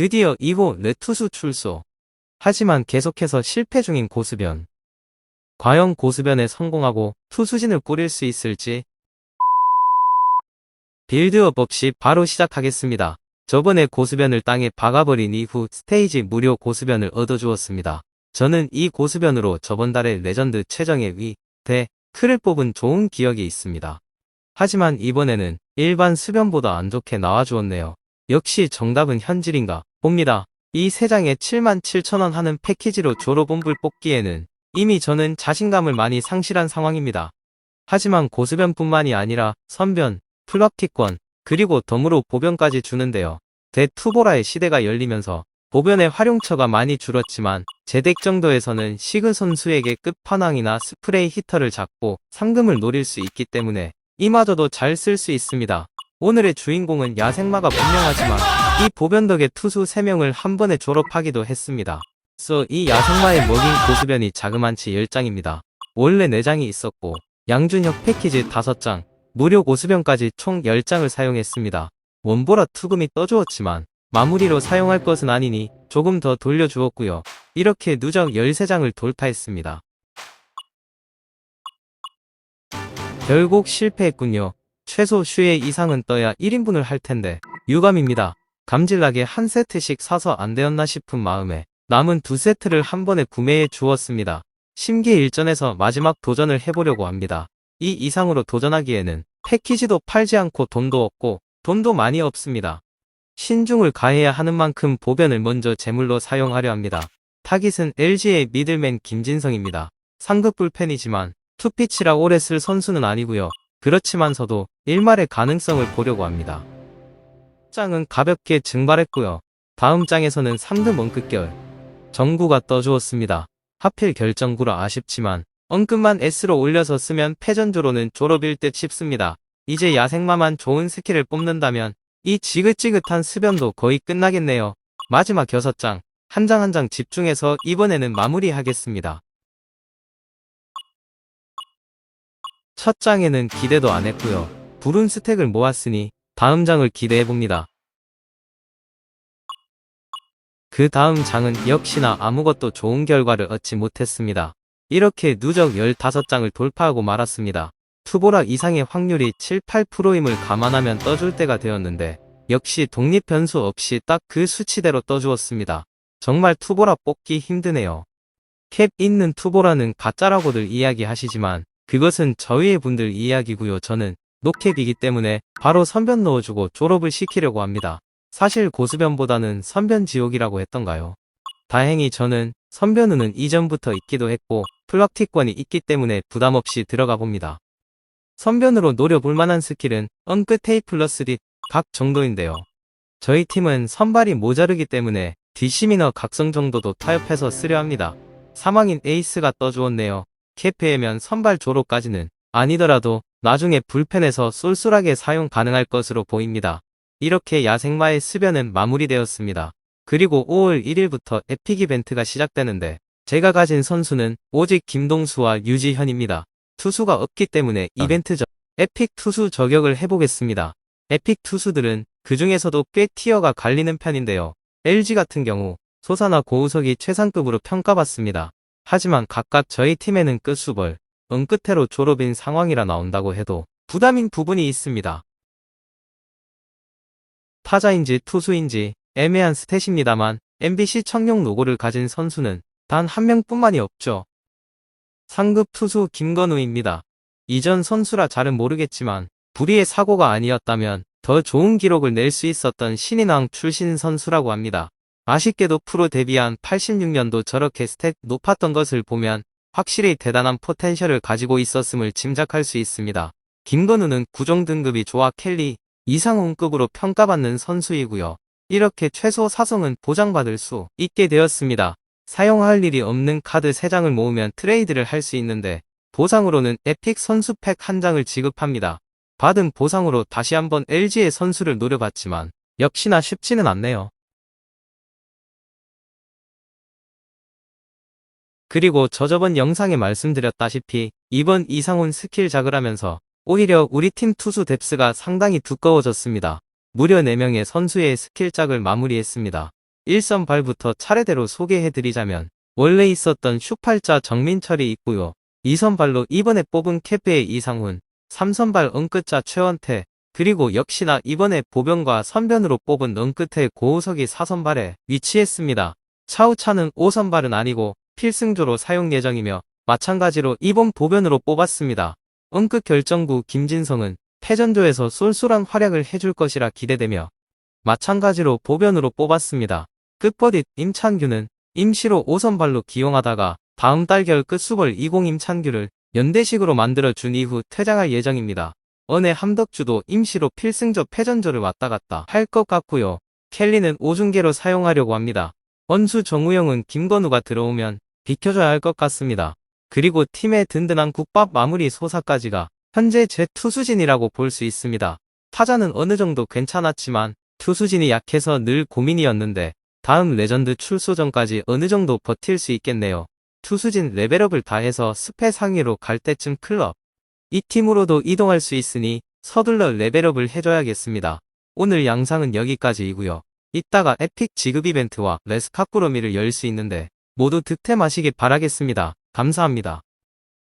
드디어 2호 레투수 출소. 하지만 계속해서 실패 중인 고수변. 과연 고수변에 성공하고 투수진을 꾸릴 수 있을지 빌드업 없이 바로 시작하겠습니다. 저번에 고수변을 땅에 박아버린 이후 스테이지 무료 고수변을 얻어주었습니다. 저는 이 고수변으로 저번 달에 레전드 최정의 위, 대, 크를 뽑은 좋은 기억이 있습니다. 하지만 이번에는 일반 수변보다 안 좋게 나와주었네요. 역시 정답은 현질인가 봅니다. 이 세 장에 77,000원 하는 패키지로 졸업온불 뽑기에는 이미 저는 자신감을 많이 상실한 상황입니다. 하지만 고수변뿐만이 아니라 선변, 플럭티권, 그리고 덤으로 보변까지 주는데요. 대투보라의 시대가 열리면서 보변의 활용처가 많이 줄었지만 제덱 정도에서는 시그 선수에게 끝판왕이나 스프레이 히터를 잡고 상금을 노릴 수 있기 때문에 이마저도 잘 쓸 수 있습니다. 오늘의 주인공은 야생마가 분명하지만 이 보변 덕에 투수 3명을 한 번에 졸업하기도 했습니다. 그래서 이 야생마의 먹인 고수변이 자그만치 10장입니다. 원래 4장이 있었고 양준혁 패키지 5장, 무료 고수변까지 총 10장을 사용했습니다. 원보라 투금이 떠주었지만 마무리로 사용할 것은 아니니 조금 더 돌려주었고요. 이렇게 누적 13장을 돌파했습니다. 결국 실패했군요. 최소 슈의 이상은 떠야 1인분을 할 텐데 유감입니다. 감질나게 한 세트씩 사서 안 되었나 싶은 마음에 남은 두 세트를 한 번에 구매해 주었습니다. 심기일전에서 마지막 도전을 해보려고 합니다. 이 이상으로 도전하기에는 패키지도 팔지 않고 돈도 없고 돈도 많이 없습니다. 신중을 가해야 하는 만큼 보변을 먼저 제물로 사용하려 합니다. 타깃은 LG의 미들맨 김진성입니다. 상급 불펜이지만 투피치라 오래 쓸 선수는 아니고요. 그렇지만서도 일말의 가능성을 보려고 합니다. 장은 가볍게 증발했고요. 다음 장에서는 3등 원끝결 정구가 떠주었습니다. 하필 결정구라 아쉽지만 엉금만 S로 올려서 쓰면 패전조로는 졸업일 듯 싶습니다. 이제 야생마만 좋은 스킬을 뽑는다면 이 지긋지긋한 수변도 거의 끝나겠네요. 마지막 6장 한 장 한 장 집중해서 이번에는 마무리하겠습니다. 첫 장에는 기대도 안 했고요. 불운 스택을 모았으니 다음 장을 기대해봅니다. 그 다음 장은 역시나 아무것도 좋은 결과를 얻지 못했습니다. 이렇게 누적 15장을 돌파하고 말았습니다. 투보라 이상의 확률이 7, 8%임을 감안하면 떠줄 때가 되었는데 역시 독립 변수 없이 딱 그 수치대로 떠주었습니다. 정말 투보라 뽑기 힘드네요. 캡 있는 투보라는 가짜라고들 이야기하시지만 그것은 저희의 분들 이야기고요. 저는 노캡이기 때문에 바로 선변 넣어주고 졸업을 시키려고 합니다. 사실 고수변보다는 선변 지옥이라고 했던가요? 다행히 저는 선변우는 이전부터 있기도 했고 플럭티권이 있기 때문에 부담없이 들어가 봅니다. 선변으로 노려볼 만한 스킬은 엉끝 테이 플러스 릿각 정도인데요. 저희 팀은 선발이 모자르기 때문에 디시미너 각성 정도도 타협해서 쓰려 합니다. 사망인 에이스가 떠주었네요. 캐페이면 선발 조로까지는 아니더라도 나중에 불펜에서 쏠쏠하게 사용 가능할 것으로 보입니다. 이렇게 야생마의 수변은 마무리되었습니다. 그리고 5월 1일부터 에픽 이벤트가 시작되는데 제가 가진 선수는 오직 김동수와 유지현입니다. 투수가 없기 때문에 이벤트 전 에픽 투수 저격을 해보겠습니다. 에픽 투수들은 그 중에서도 꽤 티어가 갈리는 편인데요. LG 같은 경우 소사나 고우석이 최상급으로 평가받습니다. 하지만 각각 저희 팀에는 끝수벌, 은끝태로 졸업인 상황이라 나온다고 해도 부담인 부분이 있습니다. 타자인지 투수인지 애매한 스탯입니다만 MBC 청룡 로고를 가진 선수는 단 한 명뿐만이 없죠. 상급 투수 김건우입니다. 이전 선수라 잘은 모르겠지만 불의의 사고가 아니었다면 더 좋은 기록을 낼 수 있었던 신인왕 출신 선수라고 합니다. 아쉽게도 프로 데뷔한 86년도 저렇게 스탯 높았던 것을 보면 확실히 대단한 포텐셜을 가지고 있었음을 짐작할 수 있습니다. 김건우는 구종 등급이 좋아 켈리 이상훈급으로 평가받는 선수이고요. 이렇게 최소 사성은 보장받을 수 있게 되었습니다. 사용할 일이 없는 카드 3장을 모으면 트레이드를 할 수 있는데 보상으로는 에픽 선수 팩 한 장을 지급합니다. 받은 보상으로 다시 한번 LG의 선수를 노려봤지만 역시나 쉽지는 않네요. 그리고 저 저번 영상에 말씀드렸다시피 이번 이상훈 스킬 작을 하면서 오히려 우리 팀 투수 뎁스가 상당히 두꺼워졌습니다. 무려 4명의 선수의 스킬작을 마무리했습니다. 1선 발부터 차례대로 소개해드리자면 원래 있었던 슈팔자 정민철이 있고요. 2선 발로 이번에 뽑은 캐페의 이상훈, 3선 발 은끝자 최원태, 그리고 역시나 이번에 보변과 선변으로 뽑은 은끝의 고우석이 4선 발에 위치했습니다. 차우차는 5선 발은 아니고 필승조로 사용 예정이며 마찬가지로 이번 보변으로 뽑았습니다. 은끝 결정구 김진성은 패전조에서 쏠쏠한 활약을 해줄 것이라 기대되며 마찬가지로 보변으로 뽑았습니다. 끝버릿 임찬규는 임시로 5선발로 기용하다가 다음 달결 끝수벌 20 임찬규를 연대식으로 만들어준 이후 퇴장할 예정입니다. 은혜 함덕주도 임시로 필승조 패전조를 왔다 갔다 할 것 같고요. 켈리는 오중계로 사용하려고 합니다. 원수 정우영은 김건우가 들어오면 비켜줘야 할 것 같습니다. 그리고 팀의 든든한 국밥 마무리 소사까지가 현재 제 투수진이라고 볼 수 있습니다. 타자는 어느 정도 괜찮았지만 투수진이 약해서 늘 고민이었는데 다음 레전드 출소 전까지 어느 정도 버틸 수 있겠네요. 투수진 레벨업을 다해서 스페 상위로 갈 때쯤 클럽. 이 팀으로도 이동할 수 있으니 서둘러 레벨업을 해줘야겠습니다. 오늘 영상은 여기까지이고요. 이따가 에픽 지급 이벤트와 레스카꾸로미를 열 수 있는데 모두 득템하시길 바라겠습니다. 감사합니다.